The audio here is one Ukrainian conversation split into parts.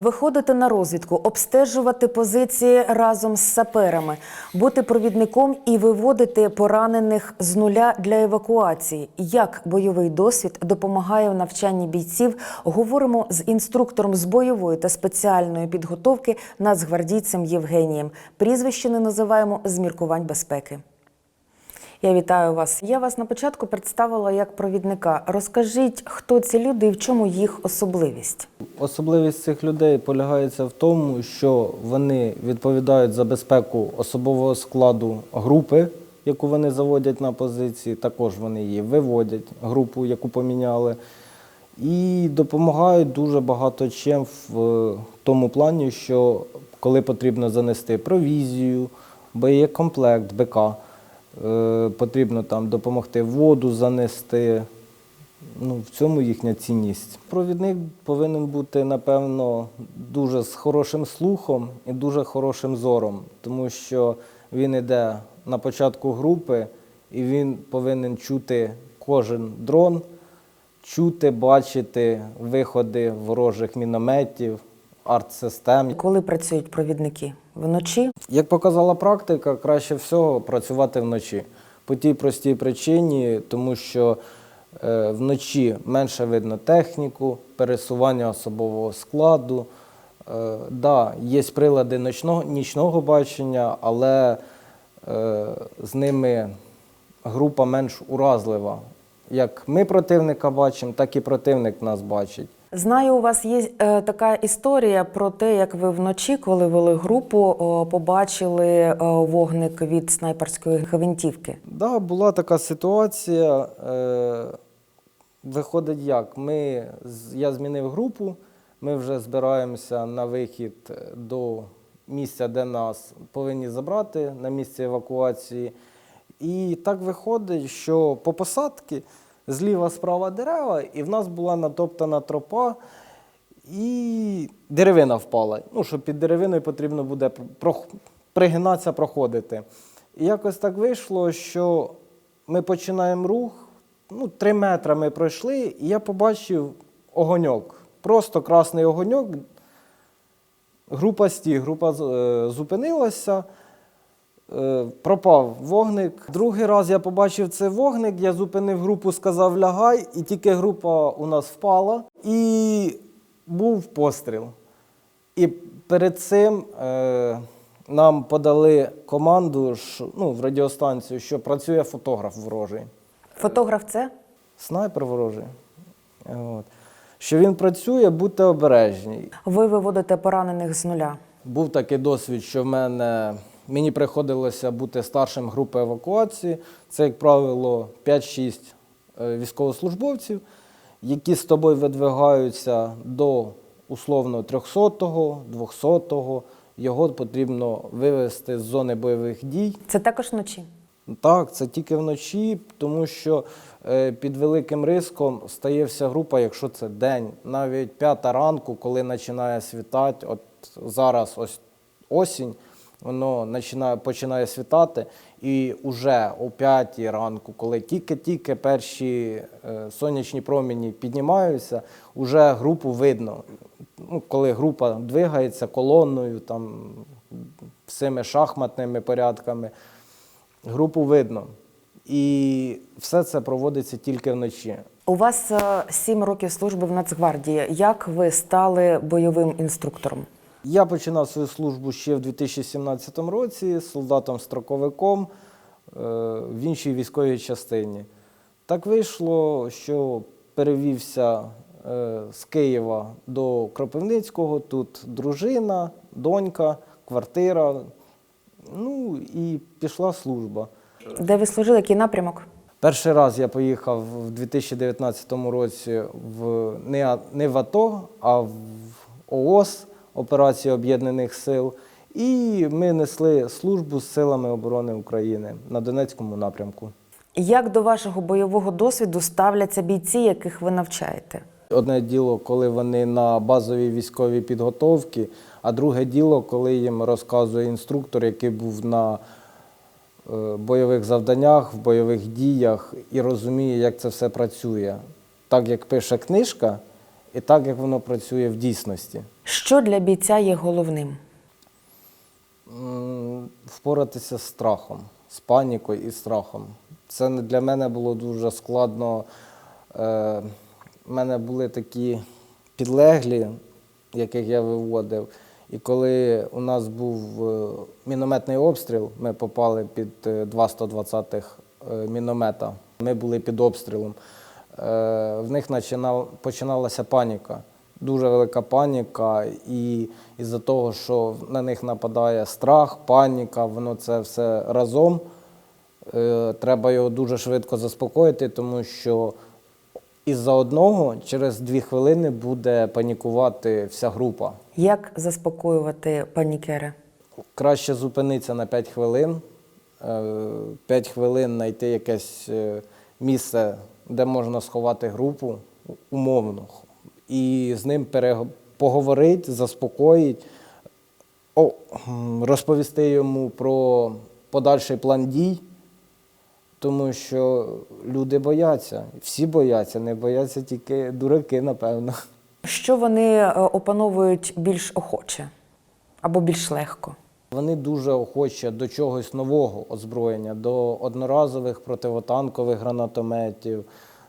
Виходити на розвідку, обстежувати позиції разом з саперами, бути провідником і виводити поранених з нуля для евакуації. Як бойовий досвід допомагає в навчанні бійців? Говоримо з інструктором з бойової та спеціальної підготовки нацгвардійцем Євгенієм. Прізвище не називаємо з міркувань безпеки. Я вітаю вас. Я вас на початку представила як провідника. Розкажіть, хто ці люди і в чому їх особливість? Особливість цих людей полягається в тому, що вони відповідають за безпеку особового складу групи, яку вони заводять на позиції. Також вони її виводять, групу, яку поміняли, і допомагають дуже багато чим в тому плані, що коли потрібно занести провізію, боєкомплект, БК, е, потрібно там допомогти воду занести. Ну, в цьому їхня цінність. Провідник повинен бути, напевно, дуже з хорошим слухом і дуже хорошим зором, тому що він іде на початку групи і він повинен чути кожен дрон, чути, бачити виходи ворожих мінометів, арт-систем. Коли працюють провідники? Вночі? Як показала практика, краще всього працювати вночі. По тій простій причині, тому що е, вночі менше видно техніку, пересування особового складу. Е, да, є прилади ночного, нічного бачення, але е, з ними група менш уразлива. Як ми противника бачимо, так і противник нас бачить. Знаю, у вас є е, така історія про те, як ви вночі, коли вели групу, о, побачили е, вогник від снайперської гвинтівки. Да, була така ситуація. Е, виходить як? Ми, з- я змінив групу, ми вже збираємося на вихід до місця, де нас повинні забрати на місце евакуації. І так виходить, що по посадці зліва справа дерева, і в нас була натоптана тропа, і деревина впала. Ну, що під деревиною потрібно буде пригинатися, проходити. І якось так вийшло, що ми починаємо рух, ну, три метри ми пройшли, і я побачив огоньок. Просто красний огоньок. Група стіг, група е, зупинилася, пропав вогник. Другий раз я побачив цей вогник, я зупинив групу, сказав лягай, і тільки група у нас впала. І був постріл. І перед цим е, нам подали команду ну, в радіостанцію, що працює фотограф ворожий, Фотограф це? снайпер ворожий. От. Що він працює, будьте обережні. Ви виводите поранених з нуля. Був такий досвід, що в мене мені приходилося бути старшим групи евакуації. Це, як правило, 5-6 е, військовослужбовців, які з тобою видвигаються до условно 300-го, 200-го. Його потрібно вивести з зони бойових дій. Це також вночі. Так, це тільки вночі, тому що е, під великим риском стає вся група, якщо це день, навіть п'ята ранку, коли починає світати, от зараз ось осінь, воно починає, починає світати, і вже о п'ятій ранку, коли тільки-тільки перші е, сонячні промені піднімаються, вже групу видно. Ну, коли група двигається колонною, там, всіми шахматними порядками групу видно. І все це проводиться тільки вночі. У вас е, сім років служби в Нацгвардії. Як ви стали бойовим інструктором? Я починав свою службу ще в 2017 році солдатом-строковиком е, в іншій військовій частині. Так вийшло, що перевівся е, з Києва до Кропивницького. Тут дружина, донька, квартира. Ну і пішла служба. Де ви служили? Який напрямок? Перший раз я поїхав в 2019 році в не, не в АТО, а в ООС операції Об'єднаних Сил. І ми несли службу з силами оборони України на Донецькому напрямку. Як до вашого бойового досвіду ставляться бійці, яких ви навчаєте? Одне діло, коли вони на базовій військовій підготовці, а друге діло, коли їм розказує інструктор, який був на е, бойових завданнях, в бойових діях і розуміє, як це все працює. Так як пише книжка, і так, як воно працює в дійсності. Що для бійця є головним? Впоратися з страхом, з панікою і страхом. Це для мене було дуже складно. Е, У мене були такі підлеглі, яких я виводив. І коли у нас був е, мінометний обстріл, ми попали під е, два 120-х е, міномета. Ми були під обстрілом. Е, В них починалася паніка. Дуже велика паніка, і із-за того, що на них нападає страх, паніка, воно це все разом. Е, Треба його дуже швидко заспокоїти, тому що із-за одного через дві хвилини буде панікувати вся група. Як заспокоювати панікери? Краще зупинитися на 5 хвилин, 5 хвилин знайти якесь е, місце, де можна сховати групу умовно, і з ним поговорити, заспокоїти, розповісти йому про подальший план дій, тому що люди бояться, всі бояться, не бояться тільки дураки, напевно. Що вони е, опановують більш охоче або більш легко? Вони дуже охочі до чогось нового озброєння, до одноразових противотанкових гранатометів,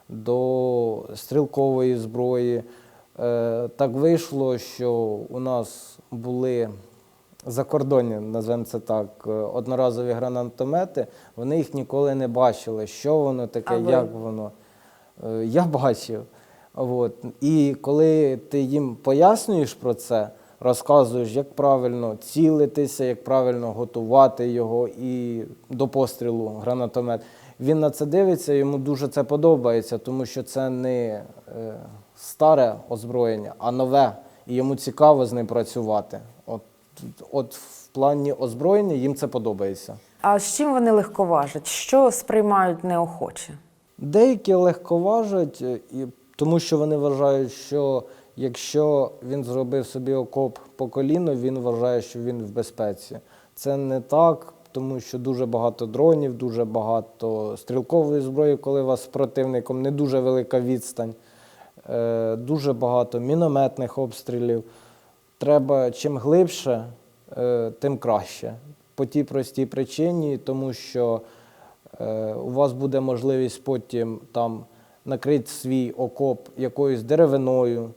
до стрілкової зброї. Е, Так вийшло, що у нас були закордонні, назвемо це так, е, одноразові гранатомети. Вони їх ніколи не бачили, що воно таке, А ви? як воно. Е, Я бачив. От. І коли ти їм пояснюєш про це, розказуєш, як правильно цілитися, як правильно готувати його і до пострілу гранатомет, він на це дивиться, йому дуже це подобається, тому що це не старе озброєння, а нове. І йому цікаво з ним працювати. От, от в плані озброєння їм це подобається. А з чим вони легковажать? Що сприймають неохоче? Деякі легковажать, е, і, тому що вони вважають, що якщо він зробив собі окоп по коліно, він вважає, що він в безпеці. Це не так, тому що дуже багато дронів, дуже багато стрілкової зброї, коли у вас з противником не дуже велика відстань, дуже багато мінометних обстрілів. Треба чим глибше, е, тим краще. По тій простій причині, тому що е, у вас буде можливість потім там накрити свій окоп якоюсь деревиною,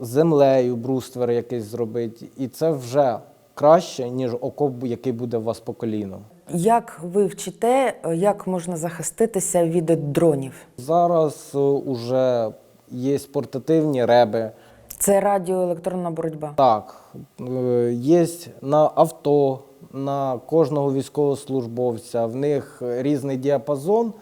землею, бруствер якийсь зробити. І це вже краще, ніж окоп, який буде у вас по коліну. Як ви вчите, е, як можна захиститися від дронів? Зараз е, уже є портативні реби. Це радіоелектронна боротьба. Так, е, є на авто, на кожного військовослужбовця, в них різний діапазон,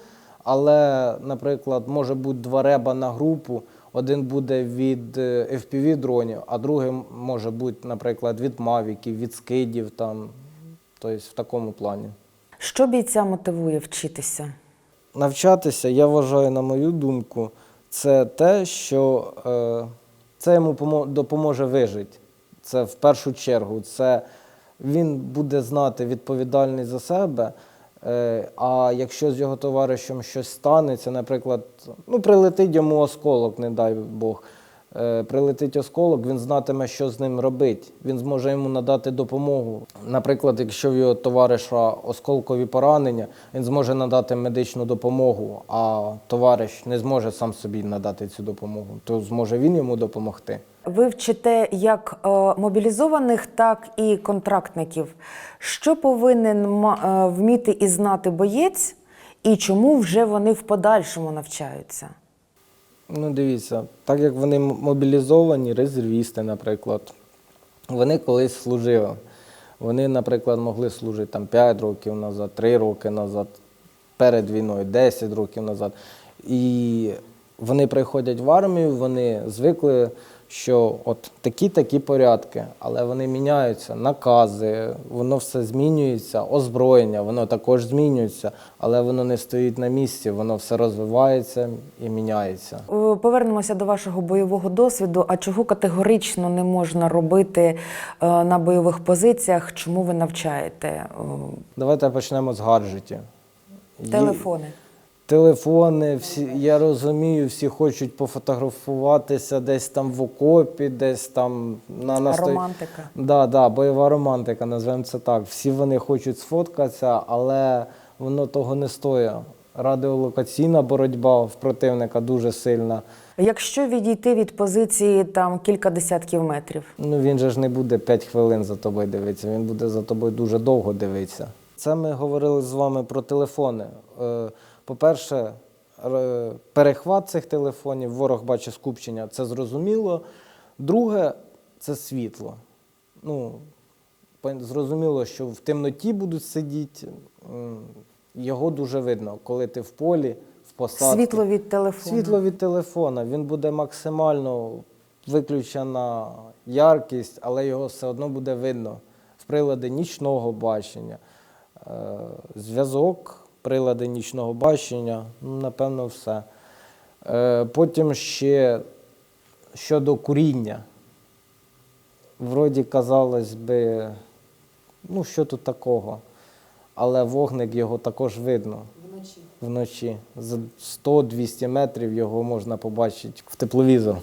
але, наприклад, може бути два реба на групу. Один буде від е, FPV дронів, а другий може бути, наприклад, від мавіків, від скидів, там, тобто в такому плані. Що бійця мотивує вчитися? Навчатися, я вважаю, на мою думку, це те, що е, це йому допоможе вижити. Це в першу чергу. Це він буде знати відповідальність за себе. Е, а якщо з його товаришем щось станеться, наприклад, ну, прилетить йому осколок, не дай Бог. Е, прилетить осколок, він знатиме, що з ним робити. Він зможе йому надати допомогу. Наприклад, якщо в його товариша осколкові поранення, він зможе надати медичну допомогу, а товариш не зможе сам собі надати цю допомогу, то зможе він йому допомогти. Ви вчите як е, мобілізованих, так і контрактників. Що повинен е, вміти і знати боєць, і чому вже вони в подальшому навчаються? Ну, дивіться, так як вони мобілізовані, резервісти, наприклад, вони колись служили. Вони, наприклад, могли служити там 5 років назад, 3 роки назад, перед війною, 10 років назад. І вони приходять в армію, вони звикли, що от такі-такі порядки, але вони міняються, накази, воно все змінюється, озброєння, воно також змінюється, але воно не стоїть на місці, воно все розвивається і міняється. Е, Повернемося до вашого бойового досвіду. А чого категорично не можна робити е, на бойових позиціях? Чому ви навчаєте? Е, Давайте почнемо з гаджетів. Телефони. Телефони, всі, я розумію, всі хочуть пофотографуватися десь там в окопі, десь там на настой... Романтика. Да, да, бойова романтика, називаємо це так. Всі вони хочуть сфоткатися, але воно того не стоїть. Радіолокаційна боротьба в противника дуже сильна. Якщо відійти від позиції там кілька десятків метрів, Ну він же ж не буде 5 хвилин за тобою дивитися, він буде за тобою дуже довго дивитися. Це ми говорили з вами про телефони. По-перше, перехват цих телефонів, ворог бачить скупчення, це зрозуміло. Друге, це світло. Ну, зрозуміло, що в темноті будуть сидіти, його дуже видно, коли ти в полі, в посадці. світло від телефону. Світло від телефона, він буде максимально виключена яркість, але його все одно буде видно в прилади нічного бачення. Е, Зв'язок, прилади нічного бачення, ну, напевно, все. Е, Потім ще щодо куріння. Вроді, казалось би, ну що тут такого? Але вогник його також видно Вночі. вночі. За 100-200 метрів його можна побачити в тепловізор.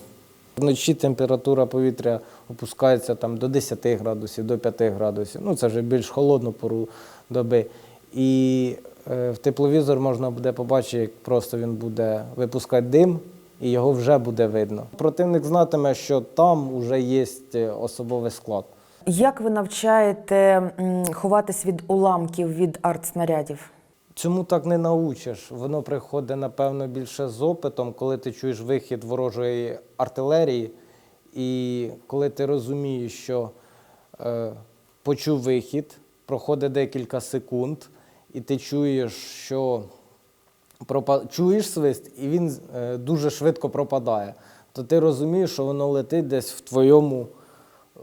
Вночі температура повітря опускається там до 10 градусів, до 5 градусів. Ну, це вже більш холодну пору доби. І в тепловізор можна буде побачити, як просто він буде випускати дим, і його вже буде видно. Противник знатиме, що там вже є особовий склад. Як ви навчаєте ховатись від уламків від артснарядів? Цьому так не научиш. Воно приходить, напевно, більше з опитом, коли ти чуєш вихід ворожої артилерії, і коли ти розумієш, що е, почув вихід, проходить декілька секунд, і ти чуєш, що чуєш свист, і він е, дуже швидко пропадає. То ти розумієш, що воно летить десь в твоєму е,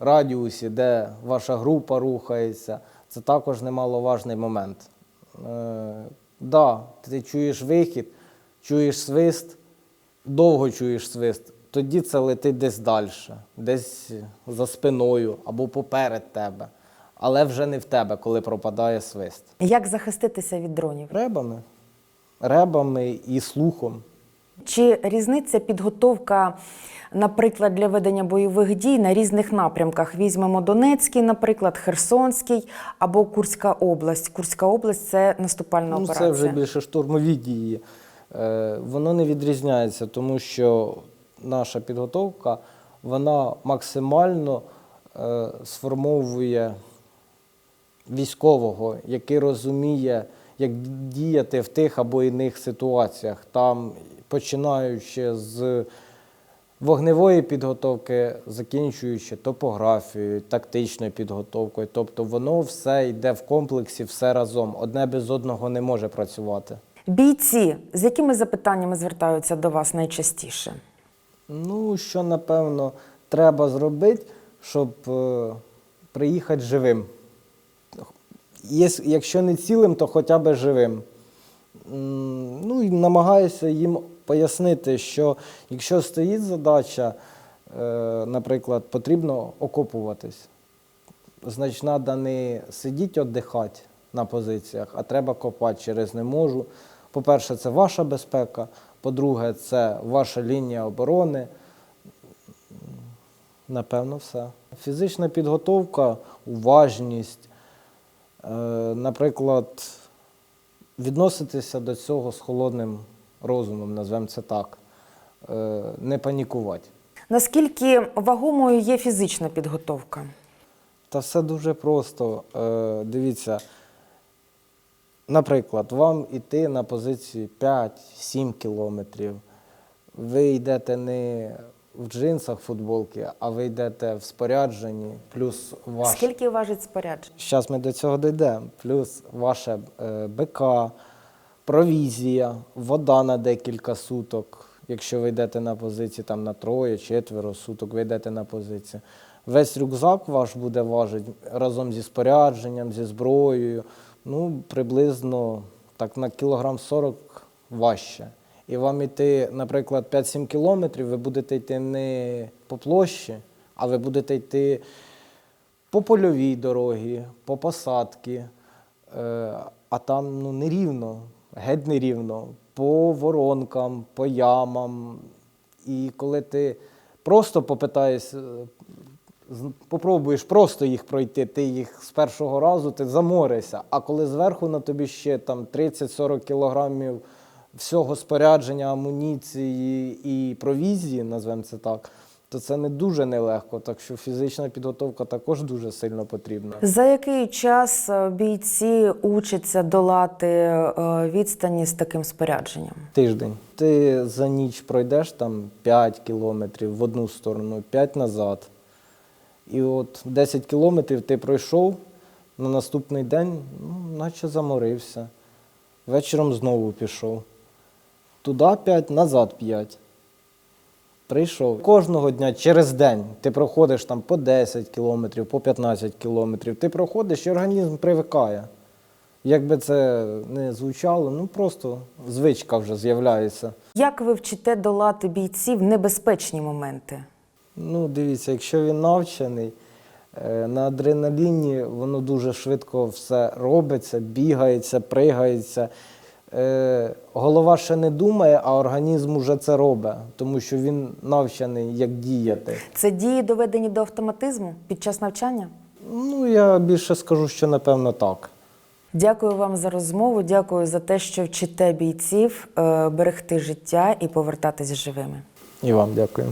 радіусі, де ваша група рухається. Це також немаловажний момент. Е, да, ти чуєш вихід, чуєш свист, довго чуєш свист, тоді це летить десь далі, десь за спиною або поперед тебе. Але вже не в тебе, коли пропадає свист. Як захиститися від дронів? Ребами. Ребами і слухом. Чи різниця підготовка, наприклад, для ведення бойових дій на різних напрямках? Візьмемо Донецький, наприклад, Херсонський або Курська область. Курська область це наступальна Ну, операція. це вже більше штурмові дії. Е, воно не відрізняється, тому що наша підготовка вона максимально е, сформовує військового, який розуміє, як діяти в тих або іних ситуаціях. Там, починаючи з вогневої підготовки, закінчуючи топографією, тактичною підготовкою. Тобто воно все йде в комплексі, все разом. Одне без одного не може працювати. Бійці, з якими запитаннями звертаються до вас найчастіше? Ну, що напевно треба зробити, щоб е, приїхати живим. Якщо не цілим, то хоча б живим. Ну і намагаюся їм пояснити, що якщо стоїть задача, е, наприклад, потрібно окопуватись, значить, треба не сидіти віддихати на позиціях, а треба копати через не можу. По-перше, це ваша безпека. По-друге, це ваша лінія оборони. Напевно, все. Фізична підготовка, уважність, наприклад, відноситися до цього з холодним розумом, назвемо це так, Е, не панікувати. Наскільки вагомою є фізична підготовка? Та все дуже просто. Е, дивіться, наприклад, вам йти на позицію 5-7 кілометрів. Ви йдете не в джинсах футболки, а ви йдете в спорядженні, плюс ваш. Скільки важить спорядження? Зараз ми до цього дійдемо. Плюс ваше е, БК, провізія, вода на декілька суток. Якщо ви йдете на позиції там, на троє, четверо суток, ви йдете на позицію. Весь рюкзак ваш буде важити разом зі спорядженням, зі зброєю. Ну, приблизно так на кілограм 40 важче. І вам йти, наприклад, 5-7 кілометрів, ви будете йти не по площі, а ви будете йти по польовій дорогі, по посадці, е, а там ну, нерівно. геть нерівно, по воронкам, по ямам. І коли ти просто попитаєшся, з- попробуєш просто їх пройти, ти їх з першого разу ти заморишся. А коли зверху на тобі ще там 30-40 кілограмів всього спорядження, амуніції і провізії, назвемо це так, то це не дуже нелегко. Так що фізична підготовка також дуже сильно потрібна. За який час е, бійці учаться долати е, відстані з таким спорядженням? Тиждень. Ти за ніч пройдеш там 5 кілометрів в одну сторону, 5 назад. І от 10 кілометрів ти пройшов, на наступний день, ну, наче заморився. Вечором знову пішов. Туди 5, назад 5. Прийшов. Кожного дня через день ти проходиш там по 10 кілометрів, по 15 кілометрів. Ти проходиш і організм привикає. Як би це не звучало, ну просто звичка вже з'являється. Як ви вчите долати бійців в небезпечні моменти? Ну, дивіться, якщо він навчений, е, на адреналіні воно дуже швидко все робиться, бігається, пригається. Е, Голова ще не думає, а організм уже це робить, тому що він навчений, як діяти. Це дії доведені до автоматизму під час навчання? Ну, я більше скажу, що напевно так. Дякую вам за розмову. Дякую за те, що вчите бійців е, берегти життя і повертатись живими. І вам дякую.